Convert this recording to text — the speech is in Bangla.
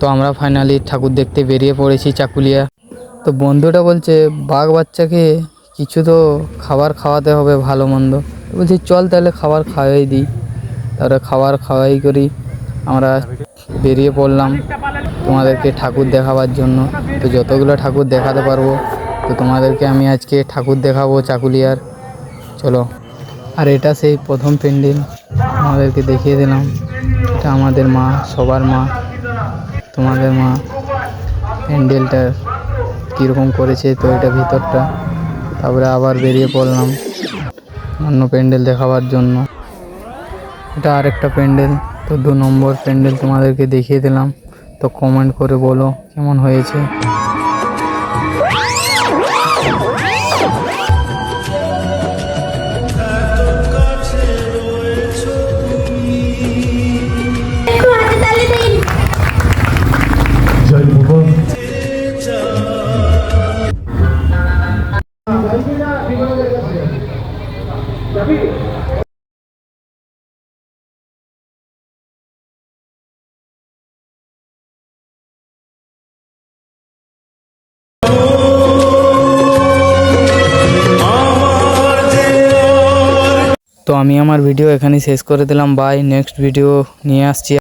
তো আমরা ফাইনালি ঠাকুর দেখতে বেরিয়ে পড়েছি চাকুলিয়া। তো বন্ধুটা বলছে, বাঘ বাচ্চাকে কিছু তো খাবার খাওয়াতে হবে, ভালো মন্দ। বলছি, চল তাহলে খাবার খাওয়াই দিই। তারপরে খাবার খাওয়াই করি। আমরা বেরিয়ে পড়লাম তোমাদেরকে ঠাকুর দেখাবার জন্য। তো যতগুলো ঠাকুর দেখাতে পারব, তো তোমাদেরকে আমি আজকে ঠাকুর দেখাবো চাকুলিয়ার। চলো। আর এটা সেই প্রথম প্যান্ডেল আমাদেরকে দেখিয়ে দিলাম। এটা আমাদের মা, সবার মা। তোমাদের মা প্যান্ডেলটা কীরকম করেছে তো এটা ভিতরটা। তারপরে আবার বেরিয়ে পড়লাম অন্য প্যান্ডেল দেখাবার জন্য। এটা আরেকটা প্যান্ডেল, তো দু নম্বর প্যান্ডেল তোমাদেরকে দেখিয়ে দিলাম। তো কমেন্ট করে বলো কেমন হয়েছে। তো আমি আমার ভিডিও এখানেই শেষ করে দিলাম। বাই নেক্সট ভিডিও নিয়ে আসছি।